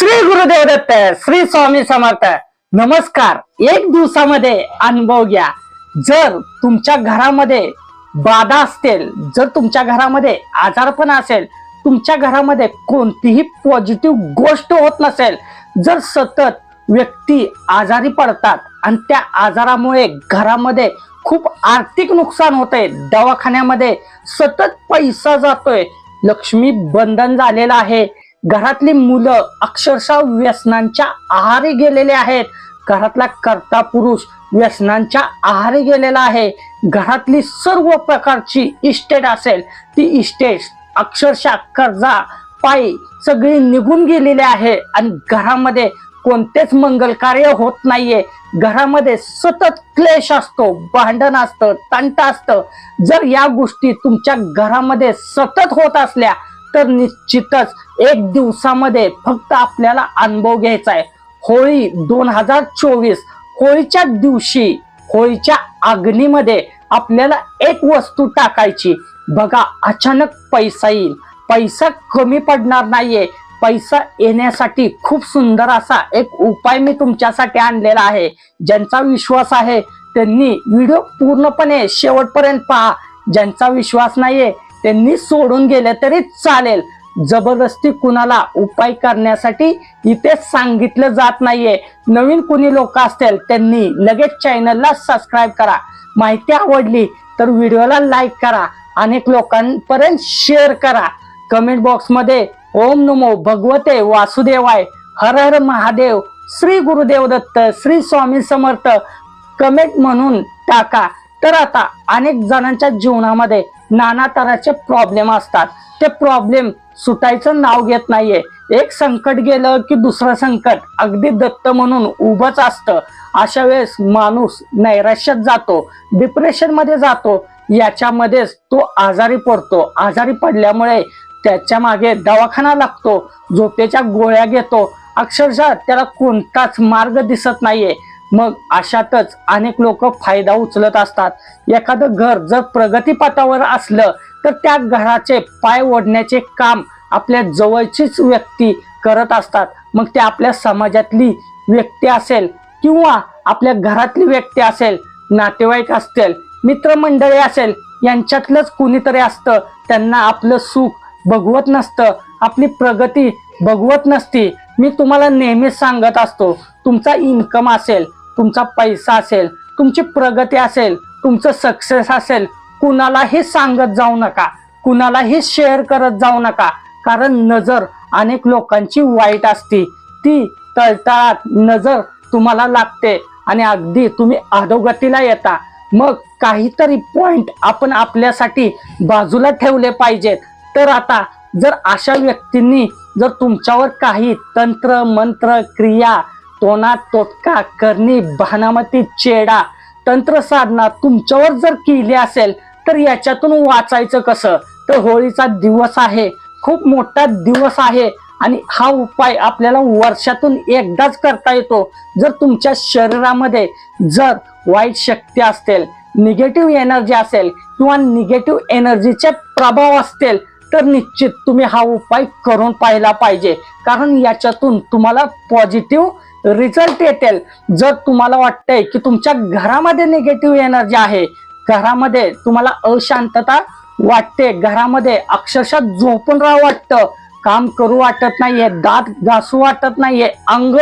श्री गुरुदेव दत्त श्री स्वामी समर्थ नमस्कार. एक दिवसामध्ये अनुभव घ्या. जर तुमच्या घरामध्ये बाधा असतील जर तुमच्या घरामध्ये आजारपण असेल तुमच्या घरामध्ये कोणतीही पॉझिटिव्ह गोष्ट होत नसेल जर सतत व्यक्ती आजारी पडतात आणि त्या आजारामुळे घरामध्ये खूप आर्थिक नुकसान होतंय दवाखान्यामध्ये सतत पैसा जातोय लक्ष्मी बंधन झालेलं आहे घरातली मुलं अक्षरशः व्यसनांच्या आहारी गेलेले आहेत. घरातला कर्ता पुरुष व्यसनांच्या आहारी गेलेला आहे. घरातली सर्व प्रकारची इस्टेट असेल ती इस्टेट अक्षरशः कर्जा पायी सगळी निघून गेलेली आहे आणि घरामध्ये कोणतेच मंगल कार्य होत नाहीये. घरामध्ये सतत क्लेश असतो भांडण असतं तंट असतं. जर या गोष्टी तुमच्या घरामध्ये सतत होत असल्या तर निश्चितच एक दिवसामध्ये फक्त आपल्याला अनुभव घ्यायचा आहे. होळी दोन हजार चोवीस होळीच्या दिवशी होळीच्या अग्नीमध्ये आपल्याला एक वस्तू टाकायची. बघा अचानक पैसा येईल. पैसा कमी पडणार नाहीये. पैसा येण्यासाठी खूप सुंदर असा एक उपाय मी तुमच्यासाठी आणलेला आहे. ज्यांचा विश्वास आहे त्यांनी व्हिडिओ पूर्णपणे शेवटपर्यंत पहा. ज्यांचा विश्वास नाहीये त्यांनी सोडून गेले तरी चालेल. जबरदस्ती कुणाला उपाय करण्यासाठी इथे सांगितलं जात नाहीये. नवीन कुणी लोक असतील त्यांनी लगेच चॅनलला सबस्क्राईब करा. माहिती आवडली तर व्हिडिओला लाईक करा अनेक लोकांपर्यंत शेअर करा. कमेंट बॉक्समध्ये ओम नमो भगवते वासुदेवाय हर हर महादेव श्री गुरुदेव दत्त श्री स्वामी समर्थ. कमेंट म्हणून टाका. तर आता अनेक जणांच्या जीवनामध्ये नाना तऱ्हाचे प्रॉब्लेम असतात. ते प्रॉब्लेम सुटायचं नाव घेत नाहीये. एक संकट गेलं की दुसरं संकट. अगदी दत्त म्हणून उभंच असतं. अशा वेळेस माणूस नैराश्यात जातो डिप्रेशनमध्ये जातो. याच्यामध्येच तो आजारी पडतो. आजारी पडल्यामुळे त्याच्यामागे दवाखाना लागतो. झोपेच्या गोळ्या घेतो. अक्षरशः त्याला कोणताच मार्ग दिसत नाहीये. मग अशातच अनेक लोक फायदा उचलत असतात. एखादं घर जर प्रगतीपथावर असलं तर त्या घराचे पाय ओढण्याचे काम आपल्या जवळचीच व्यक्ती करत असतात. मग ते आपल्या समाजातली व्यक्ती असेल किंवा आपल्या घरातली व्यक्ती असेल नातेवाईक असतील मित्रमंडळी असेल यांच्यातलंच कुणीतरी असतं. त्यांना आपलं सुख बघवत नसतं. आपली प्रगती बघवत नसती. मी तुम्हाला नेहमीच सांगत असतो तुमचा इन्कम असेल तुमचा पैसा असेल तुमची प्रगती असेल तुमचं सक्सेस असेल कुणालाही सांगत जाऊ नका कुणालाही शेअर करत जाऊ नका. कारण नजर अनेक लोकांची वाईट असती. ती तळतळात नजर तुम्हाला लागते आणि अगदी तुम्ही अधोगतीला येता. मग काहीतरी पॉइंट आपण आपल्यासाठी बाजूला ठेवले पाहिजेत. तर आता जर अशा व्यक्तींनी जर तुमच्यावर काही तंत्र मंत्र क्रिया तोना तोटका करणी भानामती चेडा तंत्र साधना तुमच्यावर जर केली असेल तर याच्यातून वाचायचं कसं? तर होळीचा दिवस आहे. खूप मोठा दिवस आहे आणि हा उपाय आपल्याला वर्षातून एकदाच करता येतो. जर तुमच्या शरीरामध्ये जर वाईट शक्ती असेल निगेटिव्ह एनर्जी असेल किंवा निगेटिव्ह एनर्जीचे प्रभाव असतील तर निश्चित तुम्ही हा उपाय करून पाहिला पाहिजे. कारण याच्यातून तुम्हाला पॉझिटिव्ह रिझल्ट येतील. जर तुम्हाला वाटतंय की तुमच्या घरामध्ये निगेटिव्ह एनर्जी आहे घरामध्ये तुम्हाला अशांतता वाटते घरामध्ये अक्षरशः झोपून राहावं वाटतं काम करू वाटत नाहीये दात घासू वाटत नाहीये अंग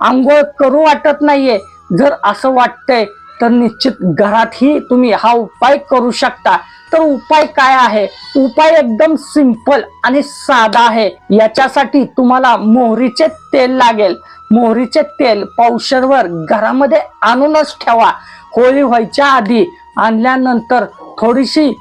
आंघोळ करू वाटत नाहीये जर असं वाटतंय तर निश्चित घरातही तुम्ही हा उपाय करू शकता. तर उपाय काय आहे? उपाय एकदम सिंपल आणि साधा आहे. याच्यासाठी तुम्हाला मोहरीचे तेल लागेल. मोहरीचे तेल पावशरवर घरामध्ये आणूनच ठेवा. होळी व्हायच्या आधी आणल्यानंतर थोडीशी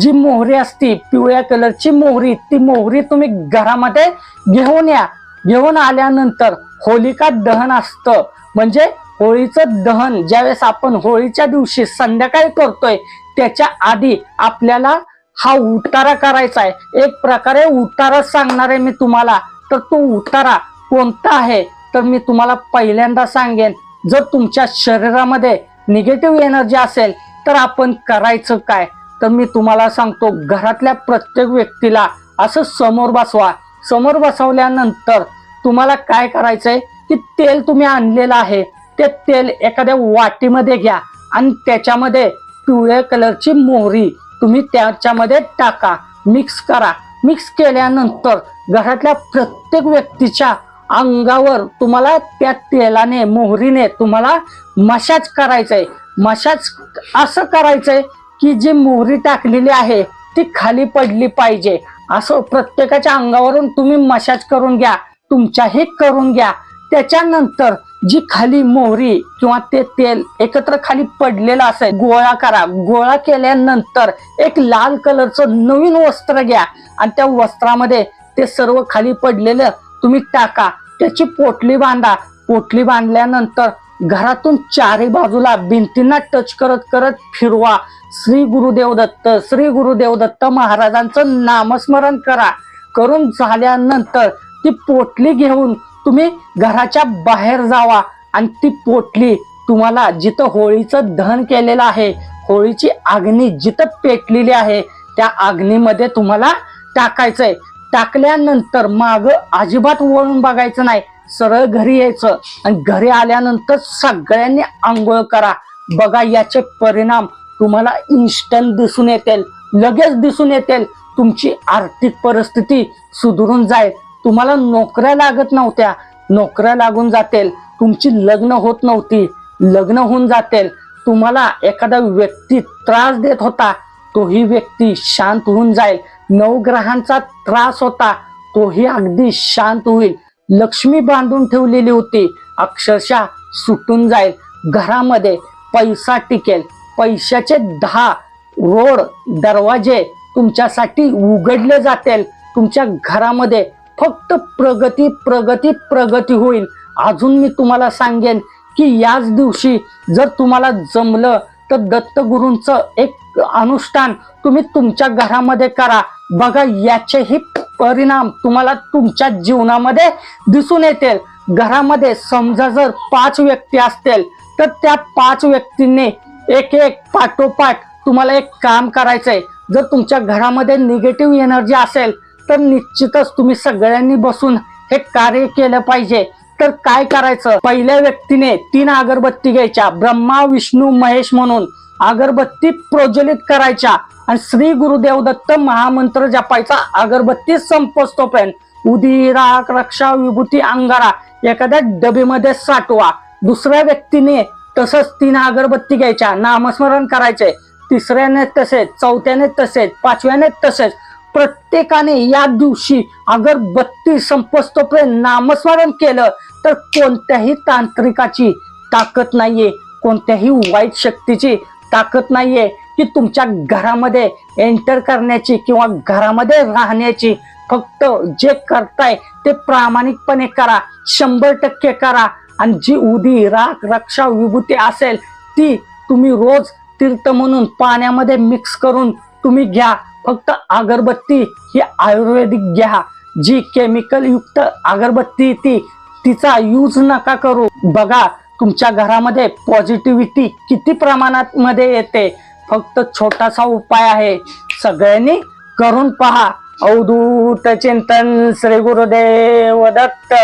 जी मोहरी असती पिवळ्या कलरची मोहरी ती मोहरी तुम्ही घरामध्ये घेऊन या. घेऊन आल्यानंतर होलिका दहन असतं. म्हणजे होळीचं दहन ज्यावेळेस आपण होळीच्या दिवशी संध्याकाळी करतोय त्याच्या आधी आपल्याला हा उतारा करायचा आहे. एक प्रकारे उतारा सांगणार आहे मी तुम्हाला. तर तो उतारा कोणता आहे? तर मी तुम्हाला पहिल्यांदा सांगेन. जर तुमच्या शरीरामध्ये निगेटिव्ह एनर्जी असेल तर आपण करायचं काय? तर मी तुम्हाला सांगतो घरातल्या प्रत्येक व्यक्तीला असं समोर बसवा. समोर बसवल्यानंतर तुम्हाला काय करायचंय? की तेल तुम्ही आणलेलं आहे. ते तेल एखाद्या वाटीमध्ये घ्या आणि त्याच्यामध्ये पिवळ्या कलरची मोहरी तुम्ही त्याच्यामध्ये टाका मिक्स करा. मिक्स केल्यानंतर घरातल्या प्रत्येक व्यक्तीच्या अंगावर तुम्हाला त्या तेलाने मोहरीने तुम्हाला मशाज करायचंय. मशाज असं करायचंय की जी मोहरी टाकलेली आहे ती खाली पडली पाहिजे. असं प्रत्येकाच्या अंगावरून तुम्ही मशाज करून घ्या तुमच्याही करून घ्या. त्याच्यानंतर जी खाली मोहरी किंवा ते तेल एकत्र खाली पडलेलं असेल गोळा करा. गोळा केल्यानंतर एक लाल कलरचं नवीन वस्त्र घ्या आणि त्या वस्त्रामध्ये ते सर्व खाली पडलेलं तुम्ही टाका. त्याची पोटली बांधा. पोटली बांधल्यानंतर घरातून चारी बाजूला भिंतींना टच करत करत फिरवा. श्री गुरुदेव दत्त श्री गुरुदेव दत्त महाराजांचं नामस्मरण करा. करून झाल्यानंतर ती पोटली घेऊन तुम्ही घराच्या बाहेर जावा आणि ती पोटली तुम्हाला जिथं होळीचं दहन केलेलं आहे होळीची अग्नी जिथं पेटलेली आहे त्या अग्नीमध्ये तुम्हाला टाकायचंय. टाकल्यानंतर माग अजिबात वळून बघायचं नाही. सरळ घरी यायचं आणि घरी आल्यानंतर सगळ्यांनी आंघोळ करा. बघा याचे परिणाम तुम्हाला इन्स्टंट दिसून येतील. लगेच दिसून येतील. तुमची आर्थिक परिस्थिती सुधरून जाईल. तुम्हाला नोकऱ्या लागत नव्हत्या. नोकऱ्या लागून जातील. तुमची लग्न होत नव्हती. लग्न होऊन जातील. तुम्हाला एखादा व्यक्ती त्रास देत होता. तोही व्यक्ती शांत होऊन जाईल. नवग्रहांचा त्रास होता. तोही अगदी शांत होईल. लक्ष्मी बांधून ठेवलेली होती. अक्षरशः सुटून जाईल. घरामध्ये पैसा टिकेल. पैशाचे दहा रोड दरवाजे तुमच्यासाठी उघडले जातील. तुमच्या घरामध्ये फक्त प्रगती प्रगती प्रगती होईल. अजून मी तुम्हाला सांगेन की याच दिवशी जर तुम्हाला जमलं तर दत्तगुरूंचं एक अनुष्ठान तुम्ही तुमच्या घरामध्ये करा. बघा याचेही परिणाम तुम्हाला तुमच्या जीवनामध्ये दिसून येतील. घरामध्ये समजा जर पाच व्यक्ती असतील तर त्या पाच व्यक्तींनी एक एक पाठोपाठ तुम्हाला एक काम करायचंय. जर तुमच्या घरामध्ये निगेटिव्ह एनर्जी असेल तर निश्चितच तुम्ही सगळ्यांनी बसून हे कार्य केलं पाहिजे. तर काय करायचं? पहिल्या व्यक्तीने तीन अगरबत्ती घ्यायच्या. ब्रह्मा विष्णू महेश म्हणून अगरबत्ती प्रज्वलित करायच्या. आणि श्री गुरुदेव दत्त महामंत्र जपायचा. अगरबत्ती संपस्तोपर्यंत उदिराक रक्षा विभूती अंगारा एखाद्या डबीमध्ये साठवा. दुसऱ्या व्यक्तीने तसंच तीन अगरबत्ती घ्यायच्या. नामस्मरण करायचे. तिसऱ्याने तसेच चौथ्याने तसेच पाचव्याने तसेच. प्रत्येकाने या दिवशी अगरबत्ती संपस्तोपर्यंत नामस्मरण केलं तर कोणत्याही तांत्रिकाची ताकद नाहीये. कोणत्याही वाईट शक्तीची ताकद नाहीये की तुमच्या घरामध्ये एंटर करण्याची किंवा घरामध्ये राहण्याची. फक्त जे करताय ते प्रामाणिकपणे करा शंभर टक्के करा. आणि जी उदी राख रक्षा विभूती असेल ती तुम्ही रोज तीर्थ म्हणून पाण्यामध्ये मिक्स करून तुम्ही घ्या. फक्त अगरबत्ती ही आयुर्वेदिक घ्या. जी केमिकल युक्त अगरबत्ती ती तिचा यूज नका करू. बघा तुमच्या घरामध्ये पॉझिटिव्हिटी किती प्रमाणात मध्ये येते. फक्त छोटासा उपाय आहे. सगळ्यांनी करून पहा. अवधूत चिंतन श्री गुरुदेव दत्त.